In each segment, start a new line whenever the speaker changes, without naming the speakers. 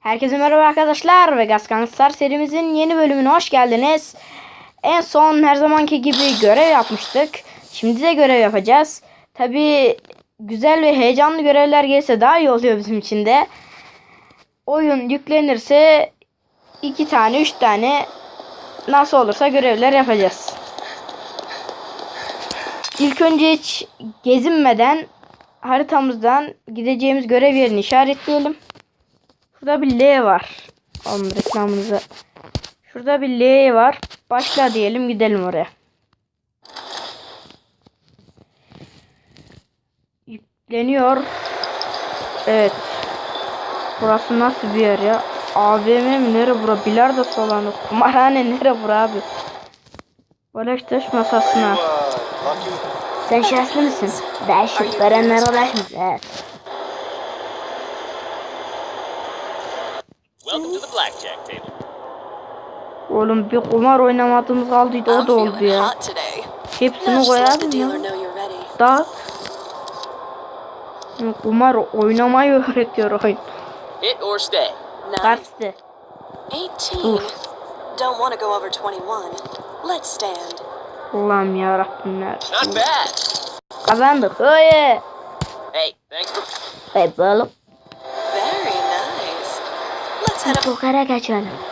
Herkese merhaba arkadaşlar ve Gaskanlıklar serimizin yeni bölümüne hoş geldiniz. En son her zamanki gibi görev yapmıştık. Şimdi de görev yapacağız. Tabi güzel ve heyecanlı görevler gelirse daha iyi oluyor bizim için de. Oyun yüklenirse iki tane üç tane nasıl olursa görevler yapacağız. İlk önce hiç gezinmeden haritamızdan gideceğimiz görev yerini işaretleyelim. Şurada bir L var. Onun reklamımızı. Şurada bir L var. Başla diyelim gidelim oraya. Yükleniyor. Evet. Burası nasıl bir yer ya? AVM mi nere bura? Bilardo salonu. Kumarhane nere bura abi? Voleybol masasına. Sen şanslı mısın? Ben şık verenler ulaşmış. Evet.
Welcome to the blackjack table.
Oğlum bir kumar oynamadığımız kaldıydı o da oldu ya. Hepsini
dealer
ya. Da. Kumar oynamayı öğretiyor oyun.
Hit or stay.
Kaçtı.
18.
Oof.
Don't want to go over 21. Let's stand.
Allah'ım yarabbim ya.
Not bad.
Kazandık. Oye.
Hey, thanks for.
Hey oğlum.
Very nice. Let's head up.
Pokere kaçalım.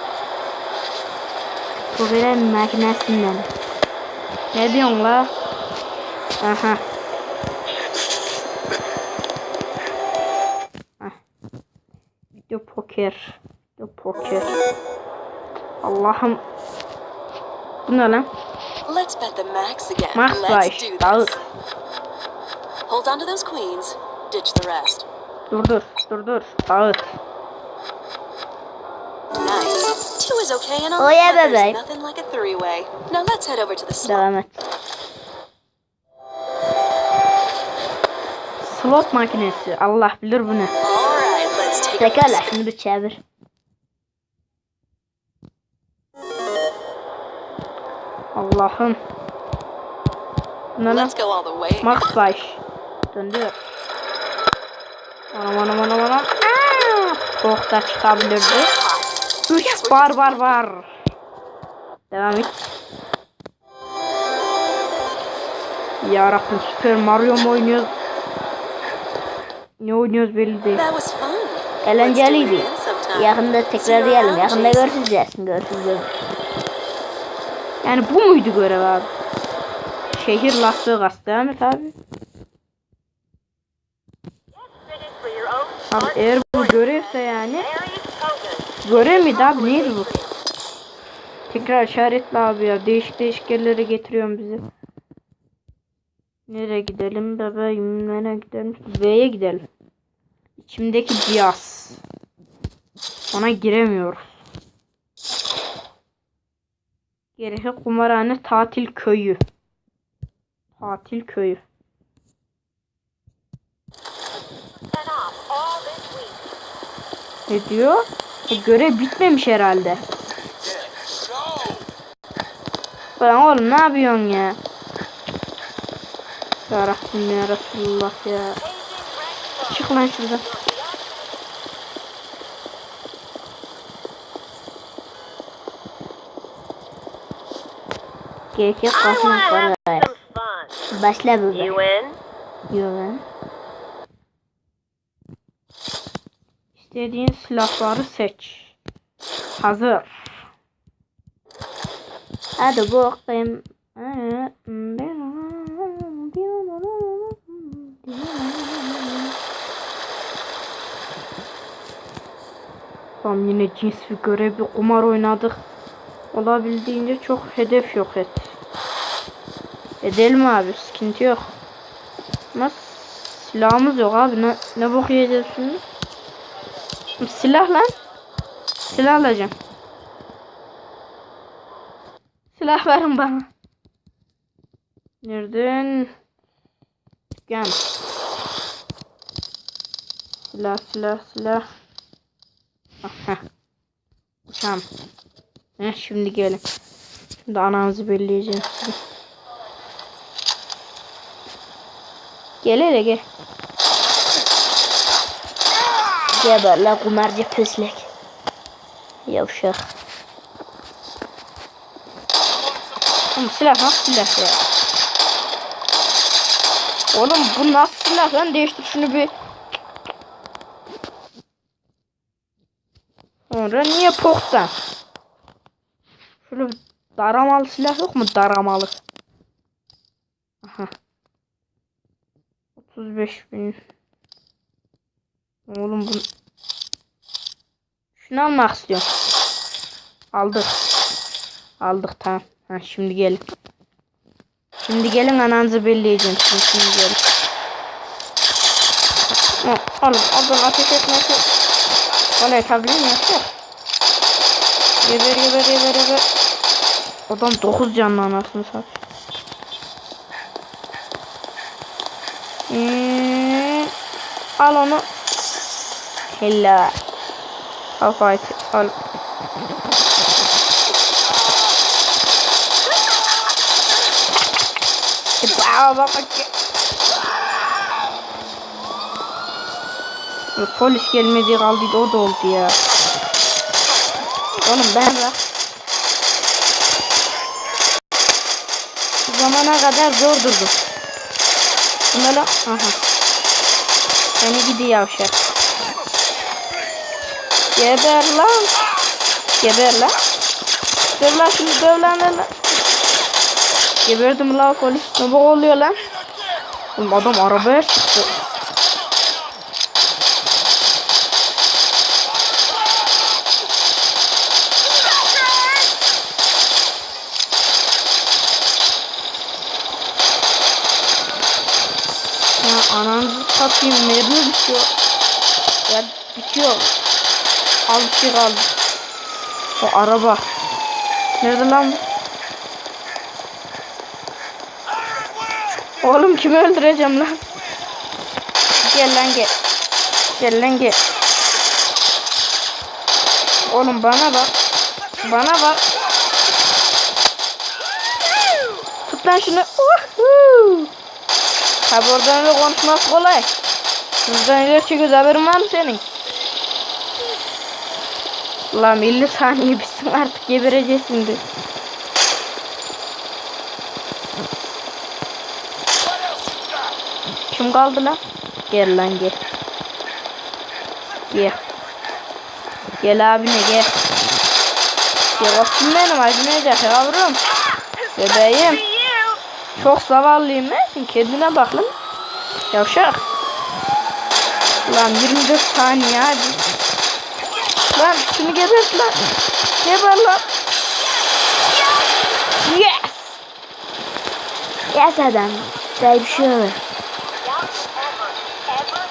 Pokere makinesinden. Ne diyorsun la? Aha. Hah. Video poker. Video poker. Allah'ım. Bu ne lan?
Let's bet the max again.
Max
Let's do this. Hold on to those queens. Ditch the rest.
Dur dur. Dur dur. Dağıt.
Nice. Two is okay and all.
Oh, yeah,
but there's nothing like a three-way. Now let's head over to the slot.
Devam et. Slot makinesi. Allah bilir bu ne. Pekala şunu bir çevir. Allah'ım.
Way.
Max baş. Döndür. Anam anam anam anam. Da çıkabilirdi. Bar var var. Devam et. Ya Rabbim Super Mario mu oynuyoruz? Ne oynuyoruz belli değil. Eğlenceliydi. Yakında tekrar diyelim. Yakında görüşeceğiz. Görüşürüz. Yani bu muydu görev abi? Şehir Las Vegas değil mi tabi? Abi eğer bu görevse yani Görev miydi abi neydi bu? Tekrar işaretle abi ya. Değişik değişik yerlere getiriyorsun bizi. Nereye gidelim bebeğim? Nereye gidelim? V'ye gidelim. İçimdeki cihaz. Ona giremiyoruz. Gerisi kumarhane tatil köyü. Tatil köyü. Ne diyor? E, görev bitmemiş herhalde. Lan oğlum ne yapıyorsun ya? Ya Rabbim ya Resulullah ya. Çık lan şuradan. Gerek yok kalsın yukarı. Başla böyle.
You in?
Yok İstediğin silahları seç. Hazır. Hadi bakayım. Tamam yine cins bir görev bir kumar oynadık. Olabildiğince çok hedef yok et. Edelim abi sıkıntı yok. Ama silahımız yok abi ne, ne bok yiyeceğiz şimdi? Silah lan. Silah alacağım. Silah verin bana. Nereden? Gel. Silah silah silah. Aha. Uçağım. Heh, şimdi gelin. Şimdi ananızı belleyeceğim size. Gel hele gel. Geber la kumarcı pislik. Yavşak. Oğlum silah nasıl silah ya? Oğlum bu nasıl silah lan? Değiştir şunu bir. Sonra niye poktan? Şöyle daramalı silah yok mu? Daramalı. Aha. 35 bin. Oğlum bu... Şunu almak istiyorum. Aldık. Aldık tamam. Ha, şimdi gelin. Şimdi gelin ananızı belleyeceğim. Şimdi, şimdi gelin. Ha, oğlum oradan ateş etmesi. Olay tabii mi yapacak? Geber geber geber geber. Adam 9 canlı anasını sat. Hmm, al onu. Helal. Al fight. Al. Bak bak bak. Polis gelmedi kaldı o da oldu ya. Oğlum ben bak. Zamana kadar zor durdum. Buna lan. Aha. Beni gidi yavşak. Geber lan. Geber lan. Dur lan şimdi döv lan lan. lan. Geberdim la polis. Ne bu oluyor lan? Oğlum adam arabaya çıktı. Ya ananızı satayım mermi bitiyor. Ya bitiyor. Az bir kaldı. O araba. Nerede lan bu? Oğlum kimi öldüreceğim lan? Gel lan gel. Gel lan gel. Oğlum bana bak. Bana bak. Tut lan şunu. Tabi oradan öyle konuşması kolay. Buradan ileri çekiyoruz haberin var mı senin? Lan 50 saniye bitsin artık gebereceğiz şimdi. Kim kaldı lan? Gel lan gel. Gel. Gel abine gel. Gel olsun benim acımayacak yavrum. Bebeğim. Çok zavallıyım ben. Kendine bak lan. Yavşak. Lan 24 saniye hadi. Lan şunu gebert lan. Geber lan. Yes. Yes adam. Day bir şey olur.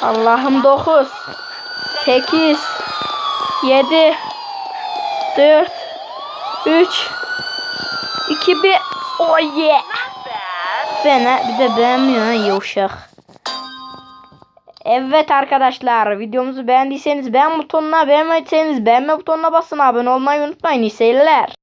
Allah'ım 9 8 7 4 3 2 1 Oh yeah. Fena bir de beğenmiyor ha yavşak. Evet arkadaşlar videomuzu beğendiyseniz beğen butonuna beğenmediyseniz beğenme butonuna basın abone olmayı unutmayın iyi seyirler.